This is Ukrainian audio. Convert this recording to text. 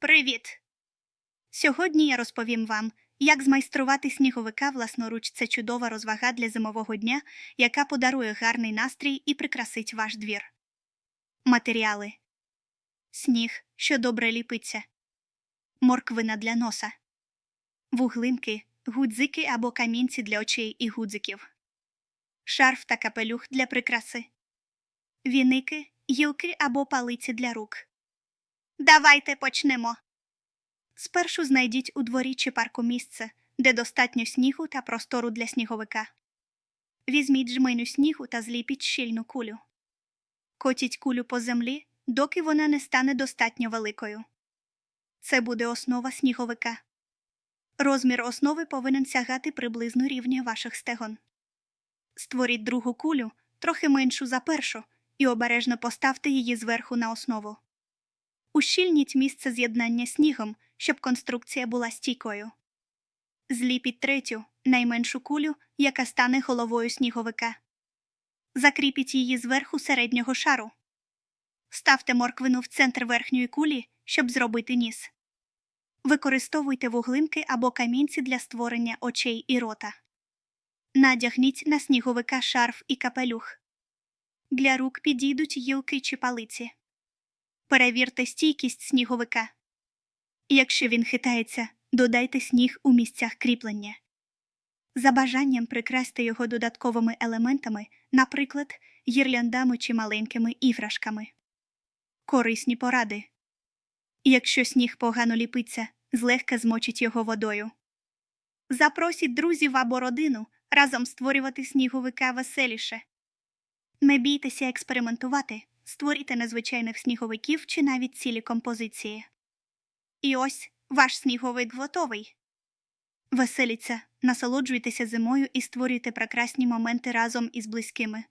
Привіт! Сьогодні я розповім вам, як змайструвати сніговика власноруч. Це чудова розвага для зимового дня, яка подарує гарний настрій і прикрасить ваш двір. Матеріали: сніг, що добре ліпиться, морквина для носа, вуглинки, гудзики або камінці для очей і гудзиків, шарф та капелюх для прикраси, віники, гілки або палиці для рук. Давайте почнемо. Спершу знайдіть у дворі чи парку місце, де достатньо снігу та простору для сніговика. Візьміть жменю снігу та зліпіть щільну кулю. Котіть кулю по землі, доки вона не стане достатньо великою. Це буде основа сніговика. Розмір основи повинен сягати приблизно рівня ваших стегон. Створіть другу кулю, трохи меншу за першу, і обережно поставте її зверху на основу. Ущільніть місце з'єднання снігом, щоб конструкція була стійкою. Зліпіть третю, найменшу кулю, яка стане головою сніговика. Закріпіть її зверху середнього шару. Ставте морквину в центр верхньої кулі, щоб зробити ніс. Використовуйте вуглинки або камінці для створення очей і рота. Надягніть на сніговика шарф і капелюх. Для рук підійдуть гілки чи палиці. Перевірте стійкість сніговика. Якщо він хитається, додайте сніг у місцях кріплення. За бажанням прикрасьте його додатковими елементами, наприклад, гірляндами чи маленькими іграшками. Корисні поради. Якщо сніг погано ліпиться, злегка змочіть його водою. Запросіть друзів або родину разом створювати сніговика веселіше. Не бійтеся експериментувати, створюйте незвичайних сніговиків чи навіть цілі композиції. І ось ваш сніговик готовий. Веселіться, насолоджуйтеся зимою і створюйте прекрасні моменти разом із близькими.